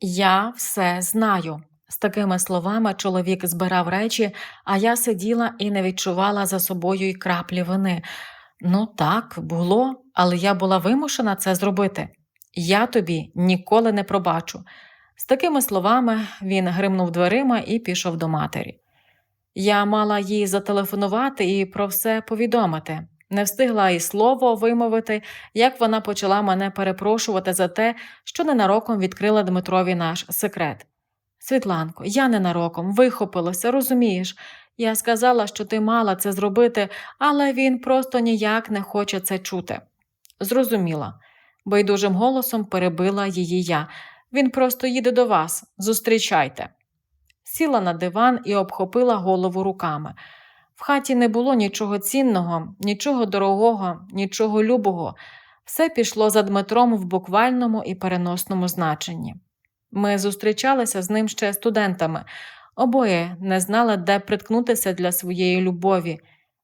Я все знаю. З такими словами чоловік збирав речі, а я сиділа і не відчувала за собою й краплі вини. Ну так, було, але я була вимушена це зробити. Я тобі ніколи не пробачу. З такими словами він гримнув дверима і пішов до матері. Я мала їй зателефонувати і про все повідомити. Не встигла і слово вимовити, як вона почала мене перепрошувати за те, що ненароком відкрила Дмитрові наш секрет. Світланко, я ненароком вихопилася, розумієш? Я сказала, що ти мала це зробити, але він просто ніяк не хоче це чути. Зрозуміла. Байдужим голосом перебила її я. Він просто їде до вас. Зустрічайте. Сіла на диван і обхопила голову руками. В хаті не було нічого цінного, нічого дорогого, нічого любого. Все пішло за Дмитром в буквальному і переносному значенні. Ми зустрічалися з ним ще студентами, обоє не знали, де приткнутися для своєї любові.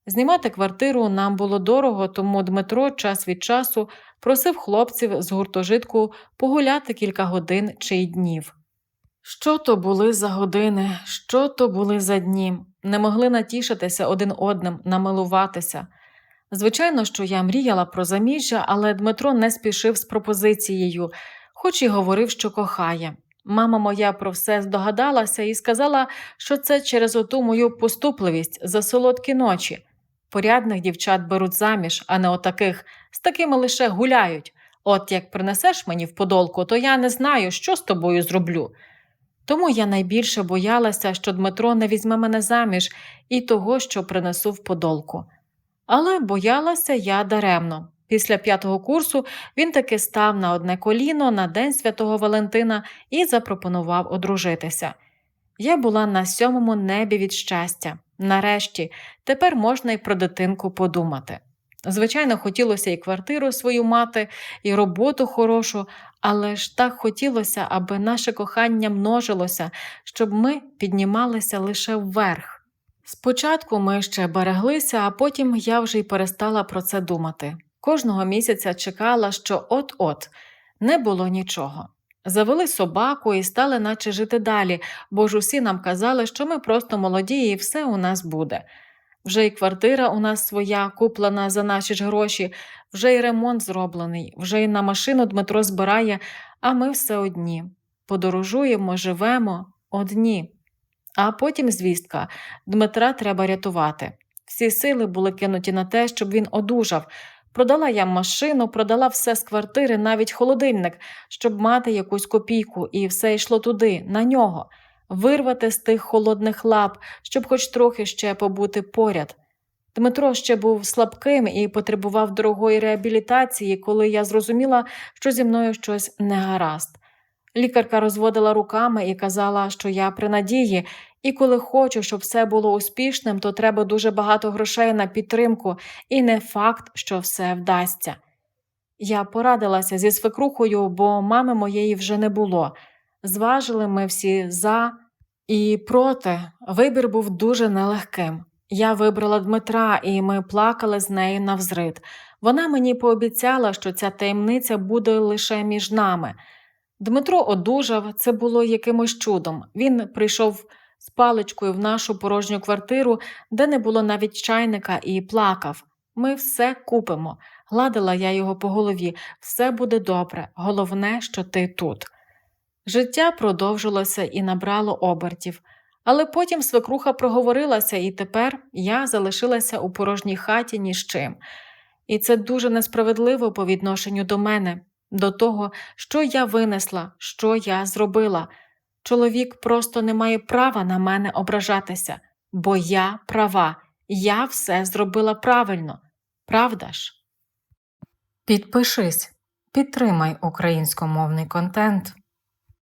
Знімати квартиру нам було дорого, тому Дмитро час від часу просив хлопців з гуртожитку погуляти кілька годин чи днів. Що то були за години, що то були за дні, не могли натішитися один одним, намилуватися. Звичайно, що я мріяла про заміжжя, але Дмитро не спішив з пропозицією, хоч і говорив, що кохає. Мама моя про все здогадалася і сказала, що це через оту мою поступливість за солодкі ночі. Порядних дівчат беруть заміж, а не отаких, з такими лише гуляють. От як принесеш мені в подолку, то я не знаю, що з тобою зроблю. Тому я найбільше боялася, що Дмитро не візьме мене заміж і того, що принесу в подолку. Але боялася я даремно. Після п'ятого курсу він таки став на одне коліно на День Святого Валентина і запропонував одружитися. Я була на сьомому небі від щастя. Нарешті, тепер можна й про дитинку подумати. Звичайно, хотілося і квартиру свою мати, і роботу хорошу, але ж так хотілося, аби наше кохання множилося, щоб ми піднімалися лише вверх. Спочатку ми ще береглися, а потім я вже й перестала про це думати. Кожного місяця чекала, що от-от не було нічого. Завели собаку і стали наче жити далі, бо ж усі нам казали, що ми просто молоді і все у нас буде. Вже й квартира у нас своя, куплена за наші ж гроші, вже й ремонт зроблений, вже й на машину Дмитро збирає, а ми все одні. Подорожуємо, живемо одні. А потім звістка Дмитра треба рятувати. Всі сили були кинуті на те, щоб він одужав. Продала я машину, продала все з квартири, навіть холодильник, щоб мати якусь копійку, і все йшло туди, на нього, вирвати з тих холодних лап, щоб хоч трохи ще побути поряд. Дмитро ще був слабким і потребував дорогої реабілітації, коли я зрозуміла, що зі мною щось не гаразд. Лікарка розводила руками і казала, що я при надії, і коли хочу, щоб все було успішним, то треба дуже багато грошей на підтримку, і не факт, що все вдасться. Я порадилася зі свекрухою, бо мами моєї вже не було. Зважили ми всі за і проти. Вибір був дуже нелегким. Я вибрала Дмитра, і ми плакали з нею навзрид. Вона мені пообіцяла, що ця таємниця буде лише між нами. Дмитро одужав, це було якимось чудом. Він прийшов з паличкою в нашу порожню квартиру, де не було навіть чайника, і плакав. Ми все купимо. Гладила я його по голові, все буде добре, головне, що ти тут. Життя продовжилося і набрало обертів. Але потім свекруха проговорилася, і тепер я залишилася у порожній хаті ні з чим. І це дуже несправедливо по відношенню до мене, до того, що я винесла, що я зробила. Чоловік просто не має права на мене ображатися, бо я права, я все зробила правильно, правда ж? Підпишись, підтримай українськомовний контент.